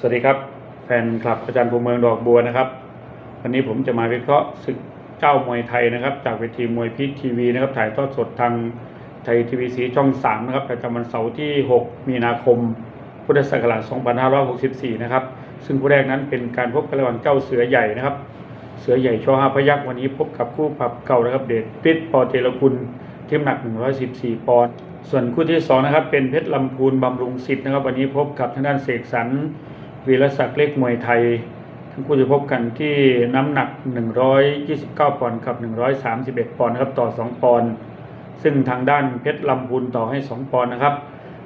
สวัสดีครับ แฟนคลับอาจารย์ภูมิเมืองดอกบัวนะครับ วันนี้ผมจะมาวิเคราะห์ศึกเจ้ามวยไทยนะครับ จากเวทีมวยพีทีวีนะครับ ถ่ายทอดสดทางไทยทีวีสีช่อง3นะครับประจำวันเสาร์ที่ 6 มีนาคม พุทธศักราช 2564 นะครับ ซึ่งคู่แรกนั้นเป็นการพบกันระหว่างเจ้าเสือใหญ่นะครับ เสือใหญ่ชอห้าพยักษ์วันนี้พบกับคู่ปรับเก่านะครับ เดชปิดปอเทลกุลเที่น้ำหนัก 114 ปอนด์ส่วนคู่ที่สองนะครับเป็นเพชรลำพูนบำรุงสิทธิ์นะครับ วันนี้พบกับทางด้านเสกสรร วีรศักดิ์เล็กมวยไทย ทั้งคู่จะพบกันที่น้ำหนัก 129 ปอนด์กับ 131 ปอนด์ครับต่อ 2 ปอนด์ซึ่งทางด้านเพชรลำพูนต่อให้ 2 ปอนด์นะครับ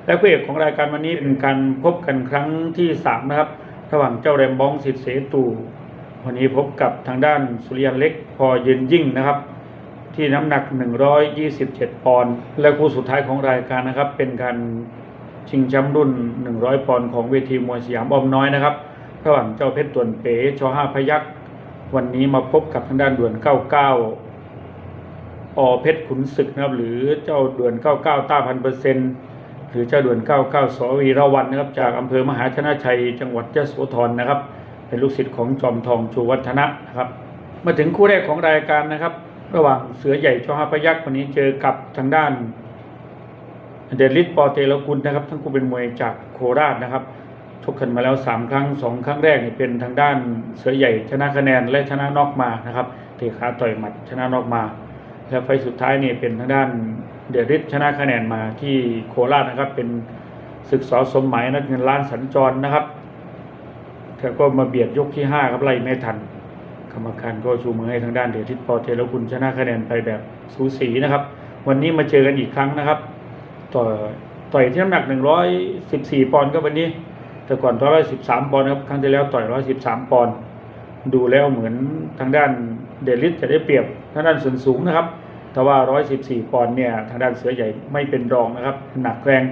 และคู่เอกของรายการวันนี้เป็นการพบกันครั้งที่ 3 นะครับ ระหว่างเจ้าแรมบ้องสิทธิ์เสตูวันนี้พบกับทางด้านสุริยันเล็กพอเย็นยิ่งนะครับ ที่น้ำหนัก 127 ปอนด์และคู่สุดท้ายของรายการนะครับเป็นการ ชิงแชมป์รุ่น 100 ปอนด์ของเวทีมวยสยามอ้อมน้อยนะครับระหว่างเจ้าเพชรต่วนเป๋ชอห้าพยักษ์วันนี้มาพบกับทางด้านด่วน 99 อเพชรขุนศึกนะครับหรือเจ้าด่วน 99 ต้าพันเปอร์เซ็นต์หรือเจ้าด่วน 99 สวีระวันนะครับจากอำเภอมหาชนะชัย จังหวัดยโสธรนะครับ เป็นลูกศิษย์ของจอมทองชูวัฒนะนะครับ มาถึงคู่แรกของรายการนะครับ ระหว่างเสือใหญ่ชอห้าพยักษ์วันนี้เจอกับทางด้าน เดลิสปอเตลกุลนะครับ ทั้งคู่เป็นมวยจากโคราชนะครับชกกันมาแล้ว 3 ครั้ง 2 ครั้งแรกนี่เป็นทางด้านเสือใหญ่ชนะคะแนนและชนะนอกมานะครับเตะขาต่อยหมัดชนะนอกมา และไฟสุดท้ายนี่เป็นทางด้านเดลิสชนะคะแนนมาที่โคราชนะครับ เป็นศึกสอสมหมายนักเงินล้านสัญจรนะครับแล้วก็มาเบียดยกที่5ครับไล่ไม่ทันกรรมการก็ชูมือให้ทางด้านเดชทิศปอเทแล้วคุณชนะคะแนนไปแบบสูสีนะครับ วันนี้มาเจอกันอีกครั้งนะครับ ต่อต่อยที่น้ำหนัก114ปอนด์ก็วันนี้ แต่ก่อนต่อย113ปอนด์ครับครั้งที่แล้วต่อย113ปอนด์ดูแล้วเหมือนทางด้านเดลิสจะได้เปรียบทางด้านส่วนสูงนะครับ แต่ว่า114ปอนด์เนี่ยทางด้านเสือใหญ่ไม่เป็นรองนะครับ หนักแรง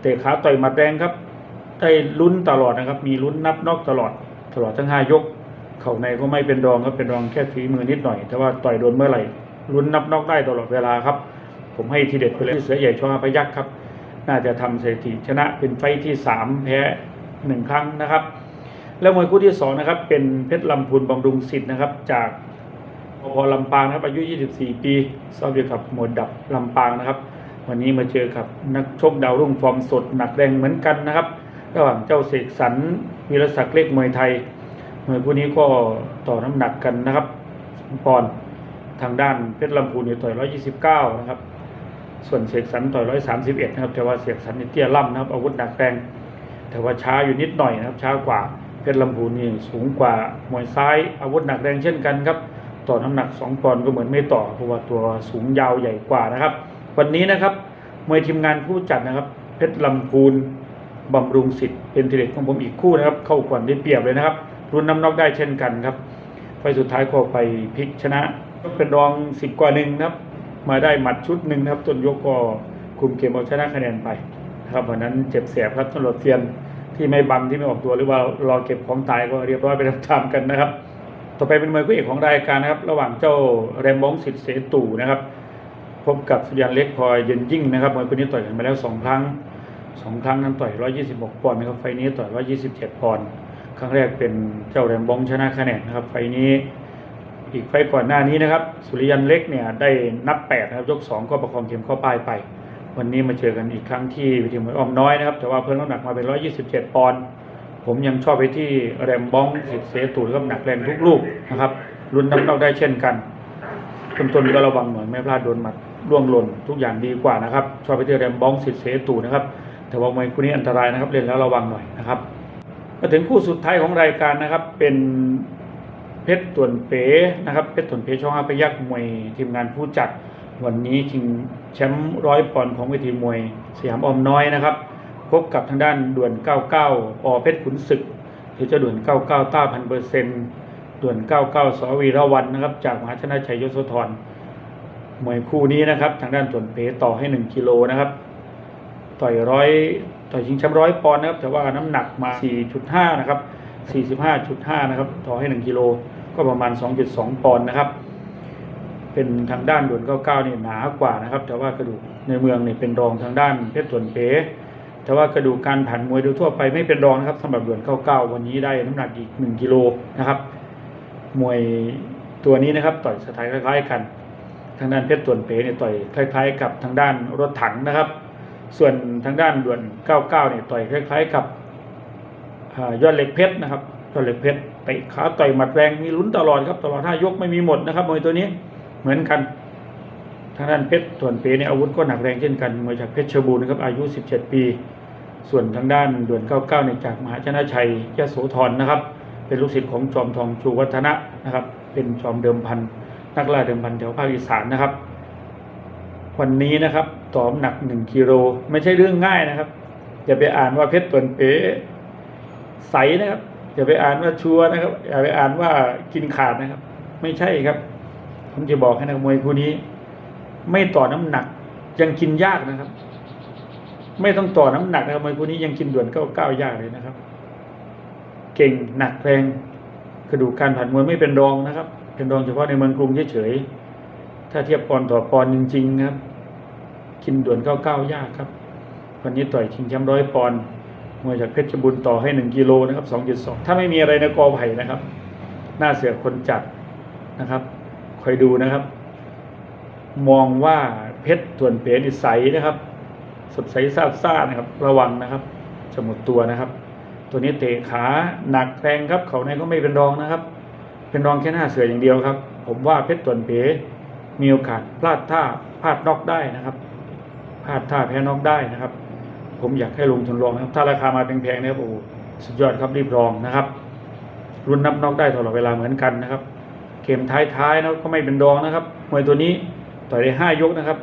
เตะขาต่อยมัดแรงครับ ได้ลุ้นตลอดนะครับ มีลุ้นนับนอกตลอด ตลอดทั้ง5ยก เข่าในก็ไม่เป็นรองครับเป็นรองแค่ฝีมือนิดหน่อย แต่ว่าต่อยโดนเมื่อไหร่ลุ้นนับนอกได้ตลอดเวลาครับ ผมให้ทีเด็ดไปเลยเสือใหญ่ชอพยักษ์ครับ น่าจะทำสถิติชนะเป็นไฟที่ 3 แพ้หนึ่งครั้งนะครับ แล้วมวยคู่ที่2นะครับเป็นเพชรลำพูนบำรุงสิทธิ์นะครับ จากพอลำปางนะครับอายุ 24 ปีซ้อมอยู่กับหมวดดับลำปางนะครับ วันนี้มาเจอกับนักชกดาวรุ่งฟอร์มสดหนักแรงเหมือนกันนะครับ ระหว่างเจ้าเสกสรรวีรศักดิ์เล็กมวยไทยมวยคู่นี้ก็ต่อน้ำหนักกันนะครับปอนทางด้านเพชรลำพูนเนี่ยต่อย 129 นะครับ ส่วนเสกสรรต่อย131นะครับแต่ว่าเสกสรรนี่เตี้ยล่ำนะครับอาวุธหนักแรง แต่ว่าช้าอยู่นิดหน่อยนะครับ ช้ากว่าเพชรลำพูนนี่สูงกว่ามวยซ้ายอาวุธหนักแรงเช่นกันครับ ต่อน้ำหนัก2ปอนด์ก็เหมือนไม่ต่อเพราะว่าตัวสูงยาวใหญ่กว่านะครับ วันนี้นะครับมวยทีมงานผู้จัดนะครับ เพชรลำพูนบำรุงสิทธิ์เป็นทีเด็ดของผมอีกคู่นะครับ เข้าก่อนได้เปรียบเลยนะครับ รุ่นน้ำนอกได้เช่นกันครับไฟสุดท้ายก็ไปพลิกชนะ ก็เป็นรองสิบกว่าหนึ่งนะครับ มาได้หมัดชุดหนึ่งนะครับต้นยกก็คุมเกมเอาชนะคะแนนไปนะครับวันนั้นเจ็บแสบครับตำรวจเทียนที่ไม่บังที่ไม่ออกตัวหรือว่ารอเก็บของตายก็เรียบร้อยไปตามๆกันนะครับ ต่อไปเป็นมวยคู่เอกของรายการนะครับ ระหว่างเจ้าแรมบงสิทธิ์เสตู่นะครับพบกับสุรยันเล็กพลอยเย็นยิ่งนะครับมวยคู่นี้ต่อยกันมาแล้วสองครั้งสองครั้งนั้นต่อย 126 ปอนด์นะครับไฟล์นี้ต่อย 127 ปอนด์ครั้งแรกเป็นเจ้าแรมบงชนะคะแนนนะครับไฟล์นี้ อีกไฟก่อนหน้านี้นะครับ สุริยันเล็กเนี่ยได้นับแปดนะครับยกสองก็ประคองเข็มเข้าป้ายไป วันนี้มาเจอกันอีกครั้งที่เวทีมวยอ้อมน้อยนะครับ แต่ว่าเพิ่มน้ำหนักมาเป็น 127 ปอนด์ผมยังชอบไปที่แรมบองสิทธิ์เสตูนะครับหนักแรงทุกลูกนะครับรุนน้ำหนักได้เช่นกันต้นๆก็ระวังหน่อยไม่พลาดโดนหมัดล่วงหล่นทุกอย่างดีกว่านะครับ ชอบไปที่แรมบองสิทธิ์เสตูนะครับแต่ว่ามวยคู่นี้อันตรายนะครับเล่นแล้วระวังหน่อยนะครับมาถึงคู่สุดท้ายของรายการนะครับเป็น เพชรต่วนเป๋นะครับเพชรต่วนเป๋ช่องอาพยักมวยทีมงานผู้จัดวันนี้ชิงแชมป์ร้อยปอนด์ของเวทีมวยสยามออมน้อยนะครับ พบกับทางด้านด่วน 99 อเพชรขุนศึก หรือเจะด่วน 99 ต้าพันเปอร์เซ็นต์ด่วน 99 สวีระวันนะครับ จากมหาชนะชัยยโสธรมวยคู่นี้นะครับ ทางด้านต่วนเป๋ต่อให้ 1 กิโลนะครับ ต่อยร้อยต่อยชิงแชมป์ร้อยปอนด์นะครับแต่ว่าน้ำหนักมา 4.5 นะครับ 45.5 นะครับ ต่อให้ 1 กิโล ก็ประมาณ 2.2 ปอนด์นะครับ เป็นทางด้านด่วน99เนี่ยหนากว่านะครับ แต่ว่ากระดูกในเมืองเนี่ยเป็นรองทางด้านเพชรต่วนเป๋แต่ว่ากระดูกการผ่านมวยโดยทั่วไปไม่เป็นรองนะครับสำหรับด่วน99 วันนี้ได้น้ำหนักอีก 1 กิโลนะครับ มวยตัวนี้นะครับต่อยสไตล์คล้ายๆ กัน ทางด้านเพชรต่วนเป๋เนี่ยต่อยคล้าย ๆ กับทางด้านรถถังนะครับ ส่วนทางด้านด่วน 99 เนี่ยต่อยคล้าย ๆ กับ ยอดเหล็กเพชรนะครับยอดเหล็กเพชรเตขาต่อยหมัดแรงมีลุ้นตลอดครับตลอดห้ายกไม่มีหมดนะครับมวยตัวนี้เหมือนกันทางด้านเพชรต่วนเป๋นอาวุธก็หนักแรงเช่นกันมวยจากเพชรชบูรณ์นะครับอายุ 17 ปี ส่วนทางด้านด่วน99เนี่ยจากมหาชนะชัยยโสธรนะครับ เป็นลูกศิษย์ของจอมทองชูวัฒนะนะครับ เป็นจอมเดิมพันนักล่าเดิมพันแถวภาคอีสานนะครับ วันนี้นะครับต่อน้ำหนักหนึ่งกิโลไม่ใช่เรื่องง่ายนะครับอย่าไปอ่านว่าเพชรต่วนเป๋ ใสนะครับอย่าไปอ่านว่าชัวนะครับอย่าไปอ่านว่ากินขาดนะครับ ไม่ใช่ครับ ผมจะบอกให้นักมวยคู่นี้ ไม่ต่อน้ำหนัก ยังกินยากนะครับ ไม่ต้องต่อน้ำหนักนะครับมวยคู่นี้ยังกินด่วนเก้าเก้ายากเลยนะครับ เก่งหนักแรงกระดูกการผ่านมวยไม่เป็นรองนะครับ เป็นรองเฉพาะในเมืองกรุงเฉยๆถ้าเทียบปอนต่อปอนจริงๆครับ กินด่วนเก้าเก้ายากครับ วันนี้ต่อยชิงแชมป์ร้อยปอนด์ มวยจากเพชรบุญต่อให้หนึ่งกิโลนะครับสองจุดสองถ้าไม่มีอะไรในกอไผ่นะครับ หน้าเสือคนจัดนะครับคอยดูนะครับ มองว่าเพชรต่วนเป๋นิสัยนะครับ สดใสซาบซ่านะครับ ระวังนะครับจะหมดตัวนะครับ ตัวนี้เตะขาหนักแรงครับเขาในก็ไม่เป็นรองนะครับ เป็นรองแค่หน้าเสืออย่างเดียวครับ ผมว่าเพชรต่วนเป๋มีโอกาสพลาดท่าพลาดน็อกได้นะครับพลาดท่าแพ้น็อกได้นะครับ ผมอยากให้ลงทุนลองครับ ถ้าราคามาแพงๆนะครับโอ้สุดยอดครับรีบลองนะครับ รุ่นนับน็อกได้ตลอดเวลาเหมือนกันนะครับเกมท้ายๆนะก็ไม่เป็นรองนะครับมวยตัวนี้ต่อยได้ห้ายกนะครับ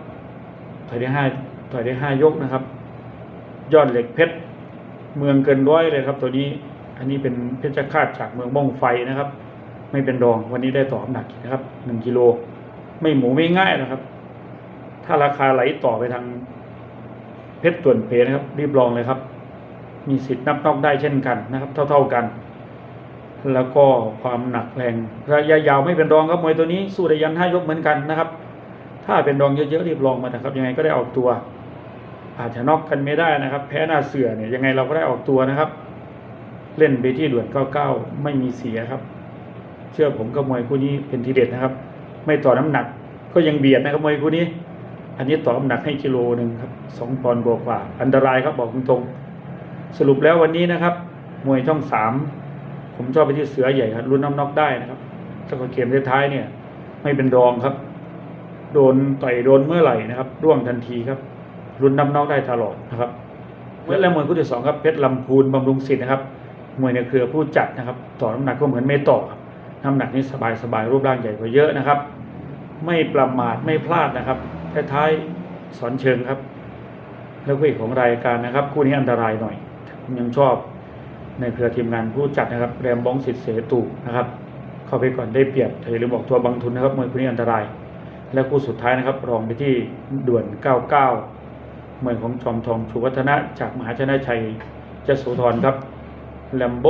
ต่อยได้ห้าต่อยได้ห้ายกนะครับ ยอดเหล็กเพชรเมืองเกินร้อยเลยครับ ตัวนี้อันนี้เป็นเพชรฆาตจากเมืองบ้องไฟนะครับ ไม่เป็นรองวันนี้ได้ต่อน้ำหนักอีกนะครับหนึ่งกิโลไม่หมูไม่ง่ายนะครับ ถ้าราคาไหลต่อไปทาง เพชรต่วนเพนะครับ รีบลองเลยครับ มีสิทธิ์นับนอกได้เช่นกันนะครับ เท่า ๆกัน แล้วก็ความหนักแรงระยะยาวไม่เป็นรองครับมวยตัวนี้สู้ได้ยันห้ายกเหมือนกันนะครับ ถ้าเป็นรองเยอะๆรีบลองมานะครับ ยังไงก็ได้ออกตัว อาจจะน็อกกันไม่ได้นะครับ แพ้หน้าเสือเนี่ยยังไงเราก็ได้ออกตัวนะครับ เล่นไปที่ด่วน99 ไม่มีเสียครับ เชื่อผมก็มวยคู่นี้เป็นทีเด็ดนะครับ ไม่ต่อน้ำหนัก ก็ยังเบียดนะครับมวยคู่นี้ อันนี้ต่อน้ำหนักให้กิโลหนึ่งครับสองปอนด์กว่าอันตรายครับบอกตรงๆสรุปแล้ววันนี้นะครับ มวยช่องสามผมชอบไปที่เสือใหญ่ครับรุ่นน้ำน็อกได้นะครับถ้าก็เกมท้ายเนี่ย ไม่เป็นรองครับ โดนต่อยโดนเมื่อไหร่นะครับร่วงทันทีครับ รุ่นน้ำน็อกได้ตลอดนะครับเมื่อและมวยคู่ที่สองครับเพชรลำพูนบำรุงศิษย์นะครับมวยในเครือผู้จัดนะครับ ต่อน้ำหนักก็เหมือนไม่ต่อครับน้ำหนักนี่สบายๆรูปร่างใหญ่กว่าเยอะนะครับ ไม่ประมาทไม่พลาดนะครับ ท้ายๆสอนเชิงครับแล้วก็อีกของรายการนะครับ คู่นี้อันตรายหน่อยผมยังชอบในเครือทีมงานผู้จัดนะครับแรมบ้องสิทธิ์เสตูนะครับ เข้าไปก่อนได้เปรียบเธอลืมบอกตัวบางทุนนะครับมวยคู่นี้อันตราย และคู่สุดท้ายนะครับ รองไปที่ด่วน 99มวยของจอมทองชูวัฒนะจากมหาชนะชัยเจโสธรครับแลมโบ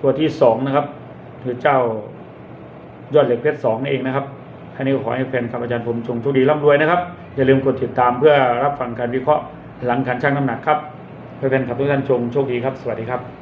ตัวที่สองนะครับคือเจ้ายอดเหล็กเพชรสองนั่นเองนะครับ ท่านี้ขอให้แฟนคลับอาจารย์ผมชงโชคดีร่ำรวยนะครับ อย่าลืมกดติดตามเพื่อรับฟังการวิเคราะห์หลังการชั่งน้ำหนักครับให้แฟนคลับทุกท่านชงโชคดีครับ สวัสดีครับ